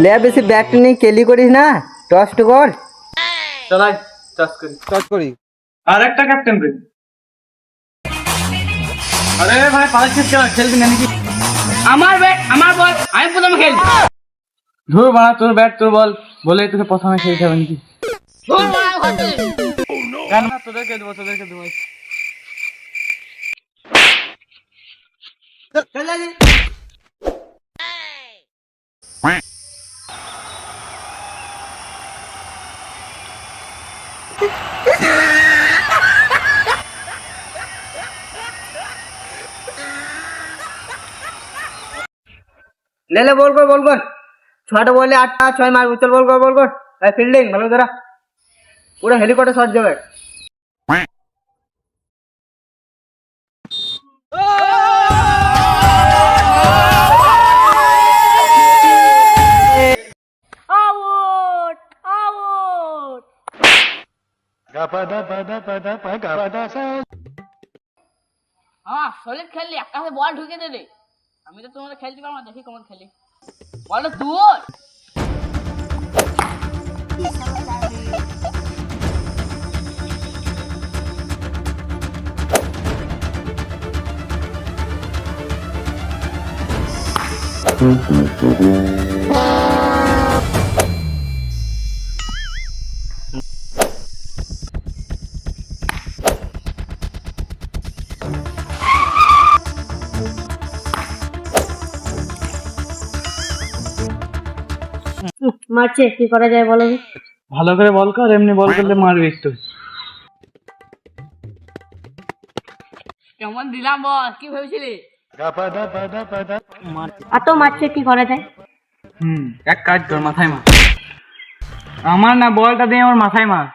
লে বেশি ব্যাট নিয়ে কেলি করিস না টস্ট কর। চলাই চাষ করি। কাজ করি। আর একটা ক্যাপ্টেন রে। আরে ভাই পালাচ্ছিস কেন খেলবি না নাকি? আমার ব্যাট আমার বল আমি প্রথমে খেলব। ধুর বাড়া তোর ব্যাট তোর বল বলে তোকে প্রথমে খেলতে হবে নাকি? ধুর বাড়া, ঘর কেন? না, তোদেরকে দেবো তোদেরকে দেবো লে লে বল কর বল কর। ছটা বলে আটটা, ছয় মারবো, চল, বল কর বল কর। ফিল্ডিং ভালো ধরা। পুরো হেলিকপ্টার শট যাবে হ্যাঁ সলিড খেললি একটা হাতে বল ঢুকে দে রে। আমি তো তোমাদের খেলতে পারব না, দেখি কেমন খেলি। বলো তুই মারছে কি করা যায় বলো? ভালো করে বল কর এমনি বল করলে মারবি একটু। কেমন দিলাম বল কি ভেবেছিলি? এত তো মারছে কি করা যায়? হুম এক কাজ কর মাথায় মার। আমার না বলটা দিয়ে আমার মাথায় মার।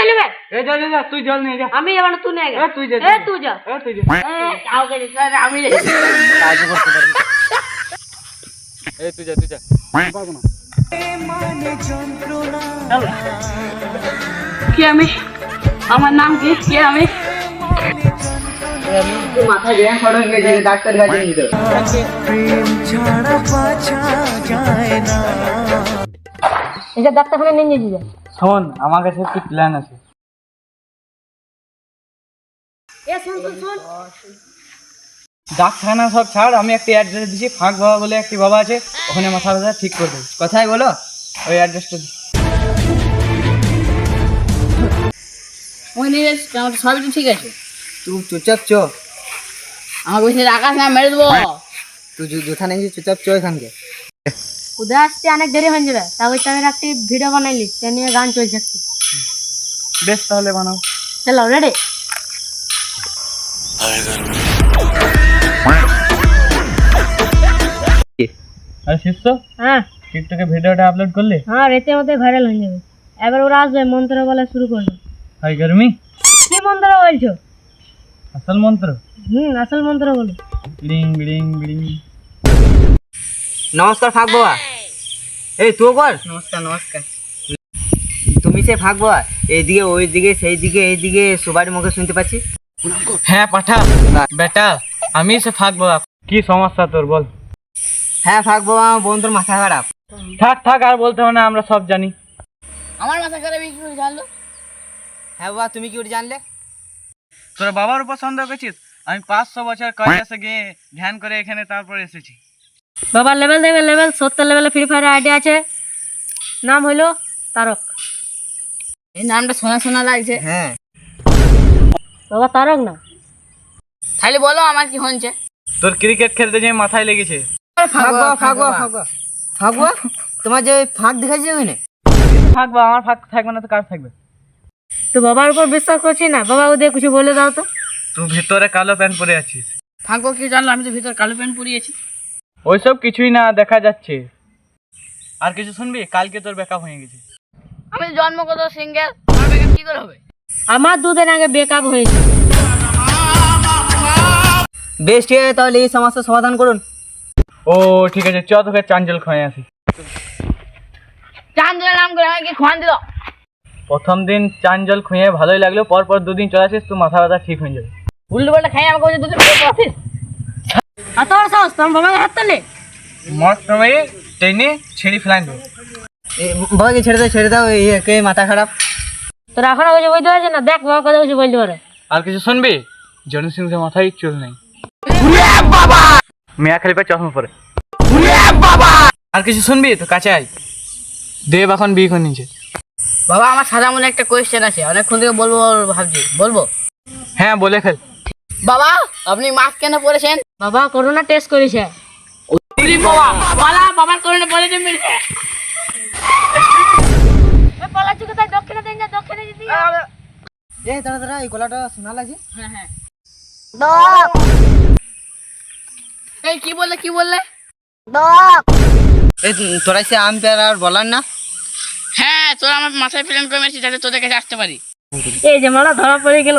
কি হলি বে, কি হলি বে? এ যা যা যা তুই জল নিয়ে যা আমি যাব না তুই নিয়ে এ গেল তুই যা এ তুই যা এ তুই যা এ, কাউকে দিতে হবে না, আমি যাচ্ছি। এ তুই যা তুই যা কি আমি আমার নাম কি কি আমি মাথায় ব্যায়াম শট হয়ে গেছে ডাক্তার কাছে নিয়ে যেতে হবে। এটা ডাক্তারখানে নিয়ে যেতে যা শোন আমার কাছে একটি প্ল্যান আছে। এ শুন শুন শুন। ডাক্তারখানা সব ছাড় আমি একটি অ্যাড্রেস দিচ্ছি ফাঁক বাবা বলে একটি বাবা আছে ওখানে মাথা ব্যথা ঠিক করে দেবে কোথায় বলো ওই অ্যাড্রেসটা আমার সবই তো ঠিক আছে। তুই চুপচাপ চো। আমার বলছে আকাশ না মেরে দেবো। তুই নিয়ে চুপচাপ চো এখানকে। উদয় আসতে অনেক দেরি হয়ে যাবে। তা ওই টাইমের একটি ভিডিও বানাইলি সে নিয়ে গান চলছে একটি। বেশ তাহলে বানাও। চলো রেডি আর শিষ্য হ্যাঁ। টিকটকে ভিডিওটা আপলোড করলে? হ্যাঁ রেতে মধ্যে ভাইরাল হয়ে যাবে। এবার ওরা আসবে মন্ত্র বলা শুরু করবে। হাই গরমি। কি মন্ত্র বলছো? আসল মন্ত্র? হুম আসল মন্ত্র বলো। বিড়িং বিড়িং বিড়িং। নমস্কার ফাঁক বাবা। এই তুই কর নমস্কার নমস্কার। তুমি সে বাবা এইদিকে ওই দিকে সেই দিকে এই দিকে সবার মুখে শুনতে পাচ্ছি। হ্যাঁ পাঠা বেটা আমি সে ফাঁক বাবা কি সমস্যা তোর বল। হ্যাঁ ফাঁক বাবা আমার বন্ধুর মাথা খারাপ। থাক থাক আর বলতে হবে না আমরা সব জানি। আমার মাথা খারাপ কি করে জানলো? হ্যাঁ বাবা তুমি কি করে জানলে? তোর বাবার উপর সন্দেহ করছিস? আমি পাঁচশো বছর কৈলাসে গিয়ে ধ্যান করে এখানে তারপর এসেছি। বাবার লেভেল দেবে লেভেল সত্তর লেভেলে ফ্রি ফায়ার আইডি আছে। নাম হইল তারক। এই নামটা শোনা শোনা লাগছে। হ্যাঁ। বাবা তারক না? তাহলে বলো আমার কি হচ্ছে তোর ক্রিকেট খেলতে যে মাথায় লেগেছে। বাবা বাবা ফাঁক বাবা ফাঁক বাবা তোমার যে ফাঁক দেখাচ্ছে ওখানে? থাকব আমার ফাঁক থাকবে না তো কার থাকবে? তো বাবার উপর বিশ্বাস করছি না। বাবা ওদের কিছু বলে দাও তো। তুই ভিতরে কালো প্যান্ট পরে আছিস। ফাঁকো কি জানলো? আমি তো ভিতরে কালো প্যান্ট পরিয়েছি ওইসব কিছুই না দেখা যাচ্ছে। আর কিছু শুনবি? কালকে তোর ব্যাকআপ হয়ে গেছে। আমি জন্মগত সিঙ্গেল কি করে হবে? আমার দুদিন আগে ব্রেকআপ হয়েছে। বেশ ঠিক আছে তাহলে এই সমস্যার সমাধান করুন। ও ঠিক আছে চ তোকে চাঞ্জল খাওয়াই আসি। চান দিলে নাম করে আমাকে খোয়ান দিল। প্রথম দিন চান জল খুঁয়ে ভালোই লাগল পরপর দুদিন চলে আসিস তো মাথা ব্যথা ঠিক হয়ে যাবে। উল্টো পাল্টা খাই আমাকে দুদিন পরে আসিস? এত বড় সাহস তোমার বাবাকে হাত তালে? ছিঁড়ি ফেলাই দেবো বাবাকে ছেড়ে দাও ছেড়ে দাও এই একে মাথা খারাপ। তোর এখনও কিছু বলতে পারছে না? দেখ বাবা কথা কিছু বলতে পারে আর কিছু শুনবি? মাথায় চুল নেই। মেয়া খালি পায় চশমা পরে। আর কিছু শুনবি? তো কাছে আয়। দেব এখন বিয়ে করে নিয়েছে। বাবা আমার সাদা মনে একটা কোয়েশ্চেন আছে। অনেকক্ষণ থেকে বলব ভাবছি। বলব? হ্যাঁ বলে ফেল। বাবা আপনি মাস্ক কেন পরেছেন? বাবা করোনা টেস্ট করেছে। বাবা বালা বাবার করোনা পজিটিভ মিলছে পালাচ্ছি কোথায়? দক্ষিণে দিন যা দক্ষিণে দিদি এ দাঁড়া দাঁড়া এই গলাটা শোনা লাগছে? হ্যাঁ হ্যাঁ। এই কি বললে কি বললে? এই তোরা সে আম পেয়ারা আর বলার না? হ্যাঁ তোরা আমার মাথায় প্ল্যান করে মেরেছিস যাতে তোদের কাছে আসতে পারি। এই যে মালা ধরা পড়ে গেল।